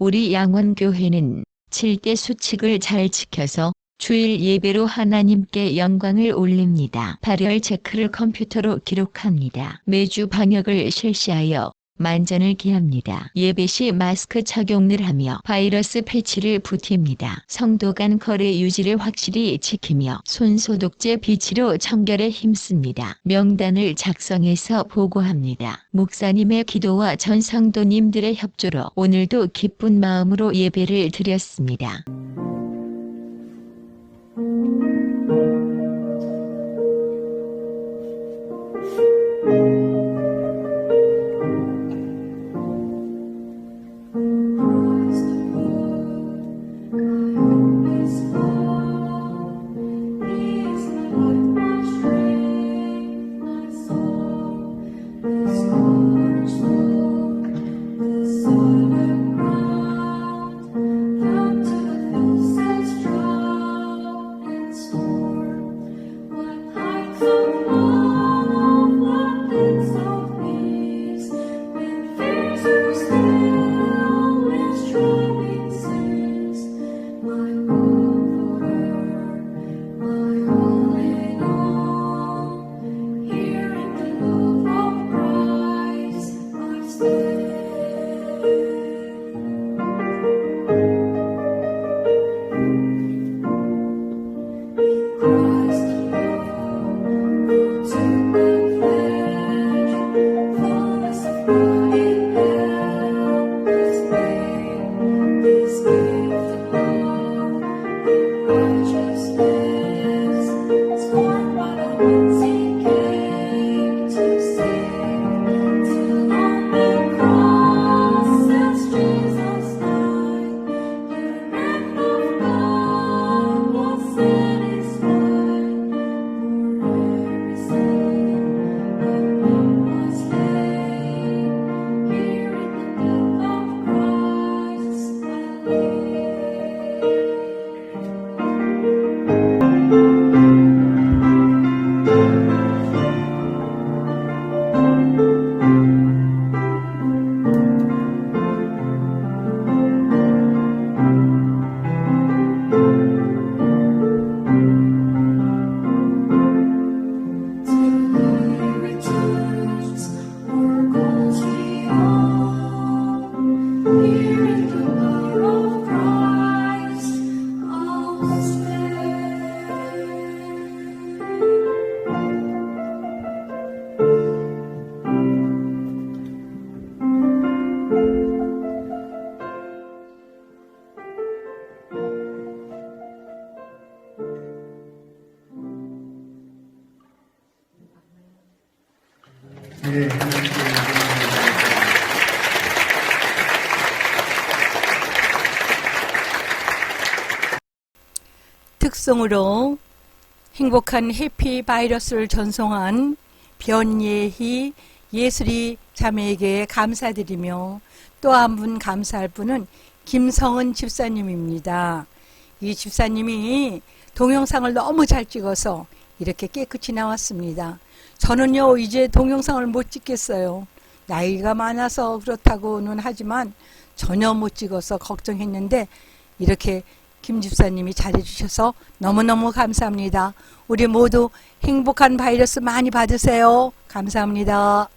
우리 양원교회는 7대 수칙을 잘 지켜서 주일 예배로 하나님께 영광을 올립니다. 발열 체크를 컴퓨터로 기록합니다. 매주 방역을 실시하여 만전을 기합니다. 예배 시 마스크 착용을 하며 바이러스 패치를 부팁니다. 성도 간 거래 유지를 확실히 지키며 손소독제 비치로 청결에 힘씁니다. 명단을 작성해서 보고합니다. 목사님의 기도와 전 성도님들의 협조로 오늘도 기쁜 마음으로 예배를 드렸습니다. 送我 네, 특성으로 행복한 해피 바이러스를 전송한 변예희 예술이 자매에게 감사드리며 또 한 분 감사할 분은 김성은 집사님입니다. 이 집사님이 동영상을 너무 잘 찍어서 이렇게 깨끗이 나왔습니다. 저는요, 이제 동영상을 못 찍겠어요. 나이가 많아서 그렇다고는 하지만 전혀 못 찍어서 걱정했는데 이렇게 김 집사님이 잘해주셔서 너무너무 감사합니다. 우리 모두 행복한 바이러스 많이 받으세요. 감사합니다.